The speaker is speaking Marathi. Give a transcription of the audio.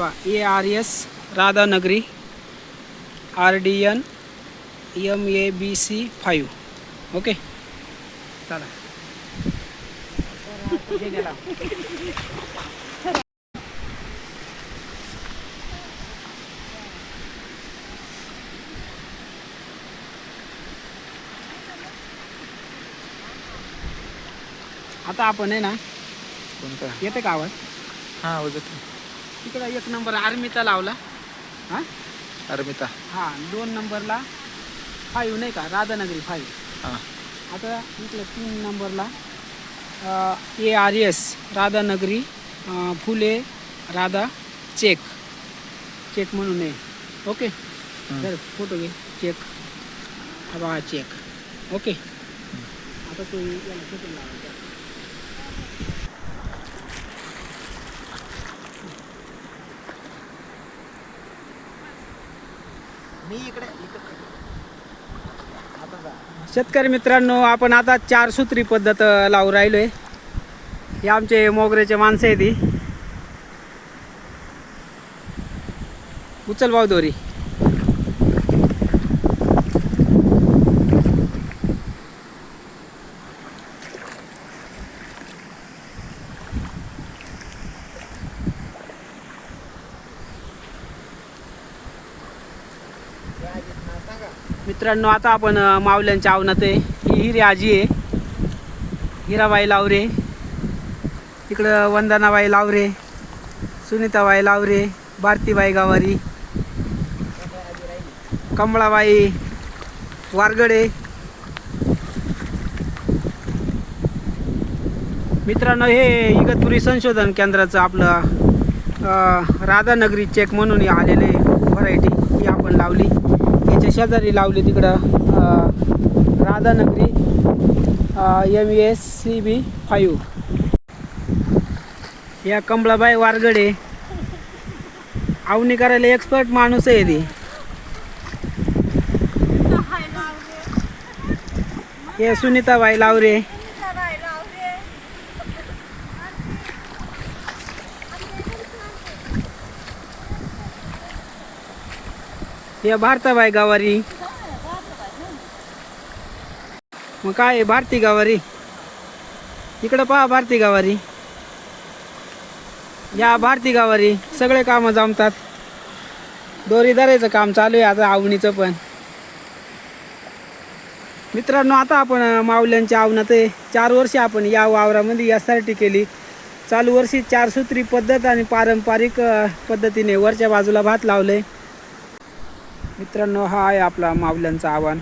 बा A R S Radhanagari R D N M A B C five okay चला. आता आपण आहे ना कोणता? येते का आवाज? हा वजत तिकडं एक नंबर आर्मीचा लावला. हां? अर्मिता हां दोन नंबरला फाईव्ह नाही का? राधानगरी फाईव्ह हां. आता इकडे तीन नंबरला ए आर एस राधानगरी अं, फुले राधा चेक. चेक म्हणून आहे ओके? तर फोटो घे. चेक. हा बघा चेक. ओके? आता तू याला फोटो लावायचा. मी इकडे शेतकरी मित्रांनो आपण आता चार सूत्री पद्धत अ, लावून राहिलोय. हे आमचे मोगऱ्याचे माणसं आहे ती उचल भाऊ दोरी. मित्रांनो आता आपण मावल्यांच्या आवनात आहे. ही हिरी आजी आहे. हिराबाई लावरे. इकडं वंदनाबाई लावरे सुनीताबाई लावरे भारतीबाई गावारी कमळाबाई वारगडे. मित्रांनो हे इगतपुरी संशोधन केंद्राचं आपलं राधानगरी चेक म्हणून आलेलं आलेले व्हरायटी ही आपण लावली याच्या शेजारी लावली तिकडं Radhanagari M S C B five या कमळाबाई वारगडे. आवणी करायला एक्सपर्ट माणूस आहे ती. हे सुनीताबाई लावरे. या भारताबाई गावारी. मग काय आहे भारती गावारी? इकडं पहा भारती गावारी. या भारती गावारी सगळे कामं जमतात. दोरीदाराचं काम चालू आहे आता आवणीचं पण. मित्रांनो आता आपण माऊल्यांच्या आवनात आहे. चार वर्षे आपण या वावरामध्ये यासाठी केली. चालू वर्षी चारसूत्री पद्धत आणि पारंपरिक पद्धतीने वरच्या बाजूला भात लावले मित्रांनो हा आहे आपला मावल्यांचा आव्हान.